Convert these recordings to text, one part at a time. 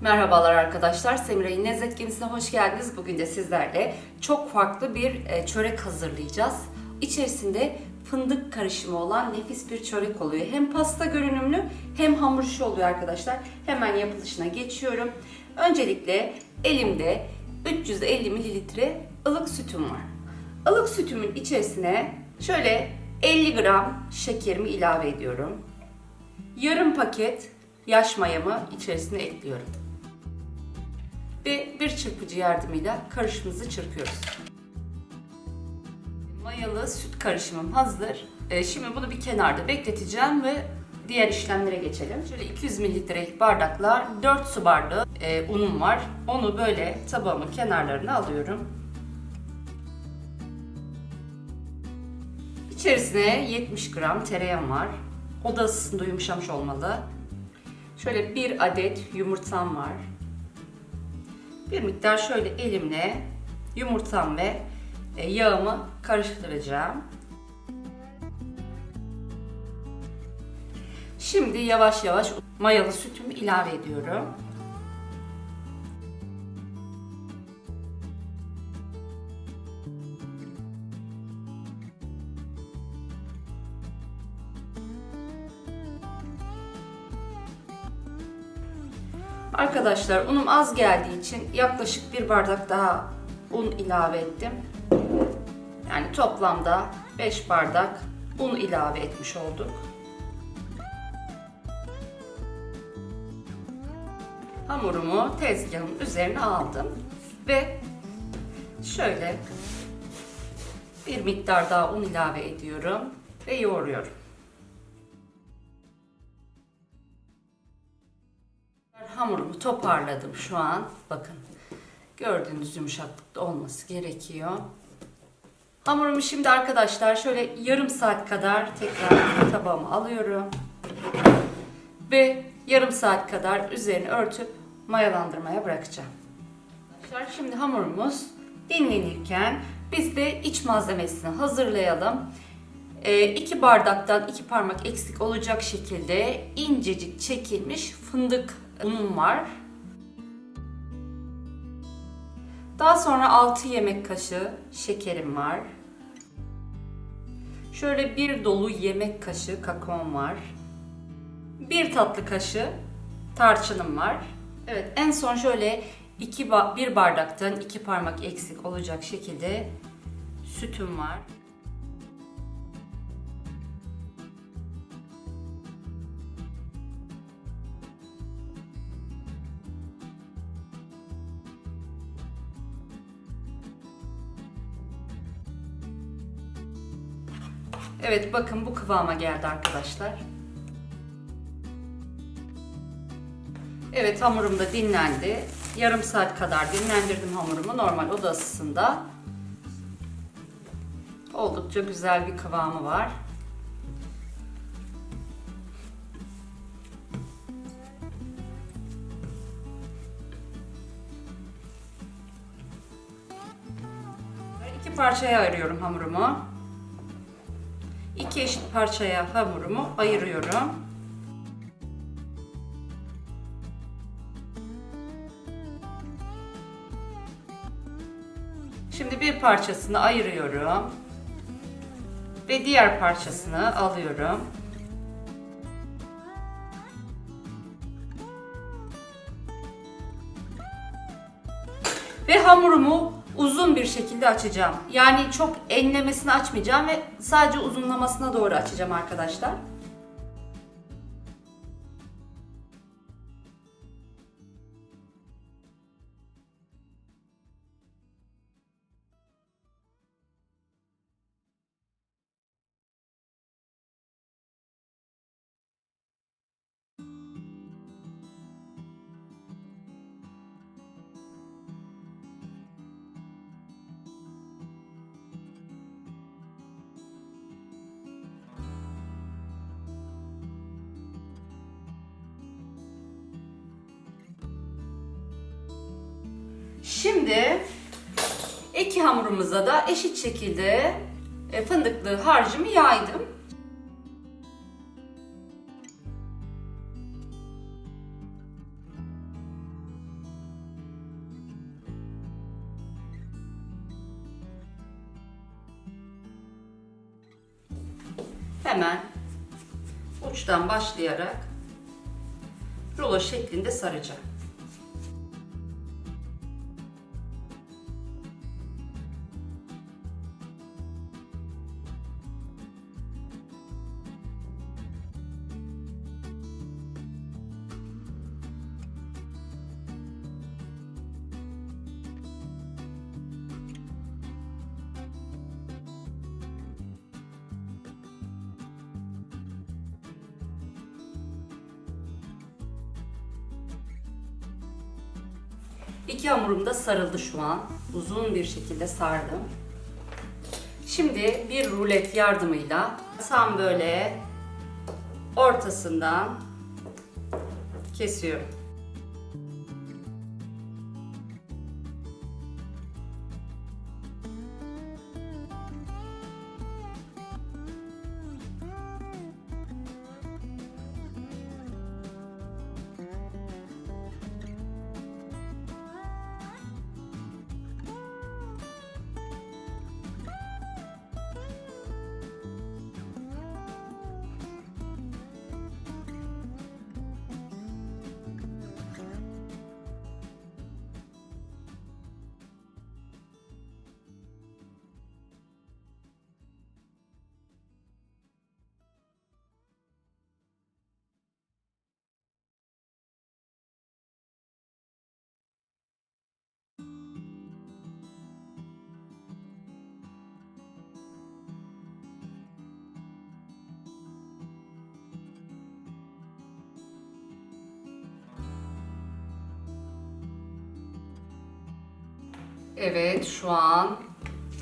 Merhabalar arkadaşlar. Semiray'ın Lezzet Gemisi'ne hoş geldiniz. Bugün de sizlerle çok farklı bir e, çörek hazırlayacağız. İçerisinde fındık karışımı olan nefis bir çörek oluyor. Hem pasta görünümlü hem hamur işi oluyor arkadaşlar. Hemen yapılışına geçiyorum. Öncelikle elimde 350 mililitre ılık sütüm var. Ilık sütümün içerisine şöyle 50 gram şekerimi ilave ediyorum. Yarım paket yaş mayamı içerisine ekliyorum. Ve bir çırpıcı yardımıyla karışımımızı çırpıyoruz. Mayalı süt karışımım hazır. Ee, Şimdi bunu bir kenarda bekleteceğim ve diğer işlemlere geçelim. Şöyle 200 mililitrelik bardaklar 4 su bardağı e, unum var. Onu böyle tabağımın kenarlarına alıyorum. İçerisine 70 gram tereyağım var. Oda ısısında yumuşamış olmalı. Şöyle bir adet yumurtam var. Bir miktar şöyle elimle yumurtam ve e, yağımı karıştıracağım. Şimdi yavaş yavaş mayalı sütümü ilave ediyorum. Arkadaşlar unum az geldiği için yaklaşık bir bardak daha un ilave ettim. Yani toplamda 5 bardak un ilave etmiş olduk. Hamurumu tezgahın üzerine aldım ve şöyle bir miktar daha un ilave ediyorum ve yoğuruyorum. Hamurumu toparladım şu an. Bakın gördüğünüz yumuşaklıkta olması gerekiyor. Hamurumu şimdi arkadaşlar şöyle yarım saat kadar tekrar tabağıma alıyorum. Ve yarım saat kadar üzerini örtüp mayalandırmaya bırakacağım. Arkadaşlar şimdi hamurumuz dinlenirken biz de iç malzemesini hazırlayalım. 2 bardaktan 2 parmak eksik olacak şekilde incecik çekilmiş fındık unum var. Daha sonra 6 yemek kaşığı şekerim var. Şöyle bir dolu yemek kaşığı kakaom var. Bir tatlı kaşığı tarçınım var. Evet en son şöyle iki ba bir bardaktan iki parmak eksik olacak şekilde sütüm var. Evet bakın bu kıvama geldi arkadaşlar. Evet hamurum da dinlendi. Yarım saat kadar dinlendirdim hamurumu normal oda ısısında. Oldukça güzel bir kıvamı var. İki parçaya ayırıyorum hamurumu. İki eşit parçaya hamurumu ayırıyorum. Şimdi bir parçasını ayırıyorum. Ve diğer parçasını alıyorum. Ve hamurumu uzun bir şekilde açacağım. Yani çok enlemesini açmayacağım ve sadece uzunlamasına doğru açacağım arkadaşlar. Şimdi iki hamurumuza da eşit şekilde e, fındıklı harcımı yaydım. Hemen uçtan başlayarak rulo şeklinde saracağım. İki hamurum da sarıldı şu an. Uzun bir şekilde sardım. Şimdi bir rulet yardımıyla tam böyle ortasından kesiyorum. Evet şu an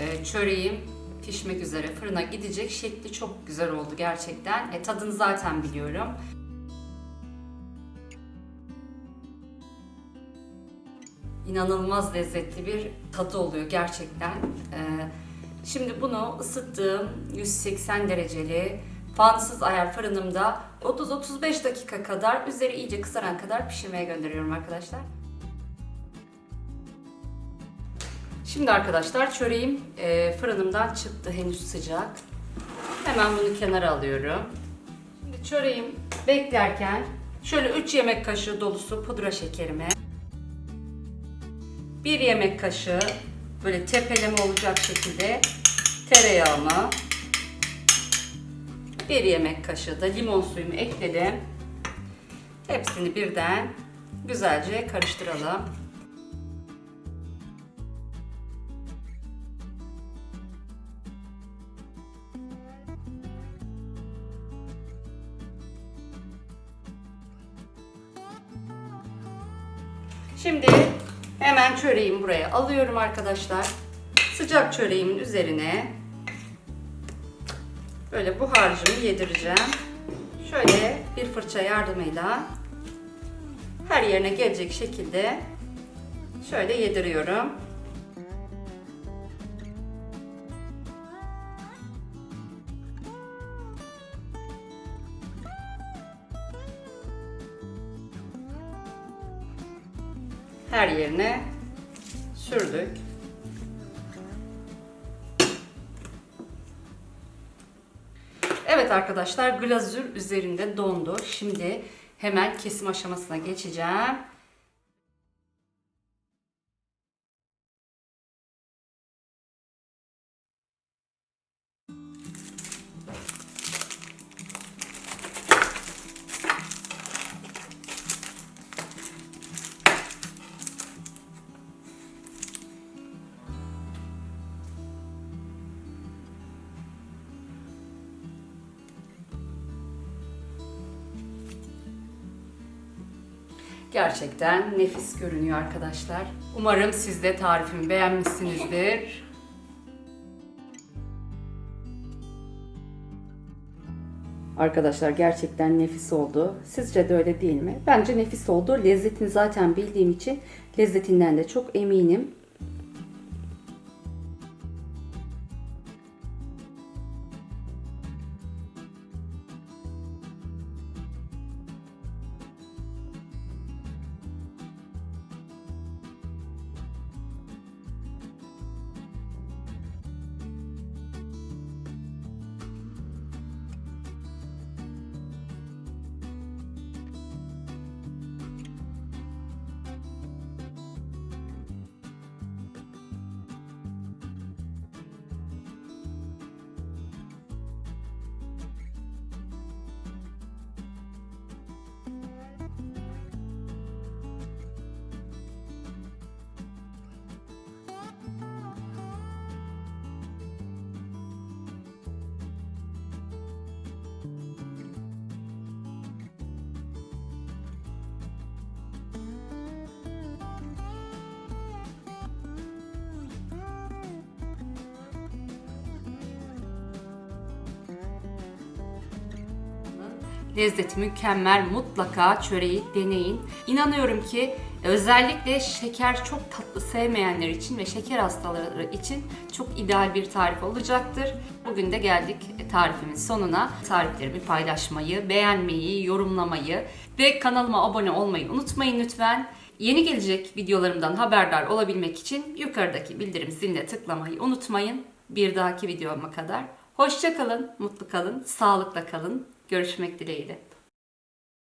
e, çöreğim pişmek üzere fırına gidecek. Şekli çok güzel oldu gerçekten. E, tadını zaten biliyorum. İnanılmaz lezzetli bir tadı oluyor gerçekten. E, şimdi bunu ısıttığım 180 dereceli fansız ayar fırınımda 30-35 dakika kadar üzeri iyice kızaran kadar pişirmeye gönderiyorum arkadaşlar. Şimdi arkadaşlar çöreğim e, fırınımdan çıktı henüz sıcak. Hemen bunu kenara alıyorum. Şimdi çöreğim beklerken şöyle 3 yemek kaşığı dolusu pudra şekerimi 1 yemek kaşığı böyle tepeleme olacak şekilde tereyağımı 1 yemek kaşığı da limon suyumu ekledim. Hepsini birden güzelce karıştıralım. Şimdi hemen çöreğimi buraya alıyorum arkadaşlar. Sıcak çöreğimin üzerine böyle bu harcımı yedireceğim. Şöyle bir fırça yardımıyla her yerine gelecek şekilde şöyle yediriyorum. Her yerine sürdük. Evet arkadaşlar glazür üzerinde dondu. Şimdi hemen kesim aşamasına geçeceğim. Gerçekten nefis görünüyor arkadaşlar. Umarım siz de tarifimi beğenmişsinizdir. Arkadaşlar gerçekten nefis oldu. Sizce de öyle değil mi? Bence nefis oldu. Lezzetini zaten bildiğim için lezzetinden de çok eminim. Lezzeti mükemmel. Mutlaka çöreği deneyin. İnanıyorum ki özellikle şeker çok tatlı sevmeyenler için ve şeker hastaları için çok ideal bir tarif olacaktır. Bugün de geldik tarifimin sonuna. Tariflerimi paylaşmayı, beğenmeyi, yorumlamayı ve kanalıma abone olmayı unutmayın lütfen. Yeni gelecek videolarımdan haberdar olabilmek için yukarıdaki bildirim ziline tıklamayı unutmayın. Bir dahaki videoma kadar. Hoşça kalın, mutlu kalın, sağlıkla kalın. Görüşmek dileğiyle.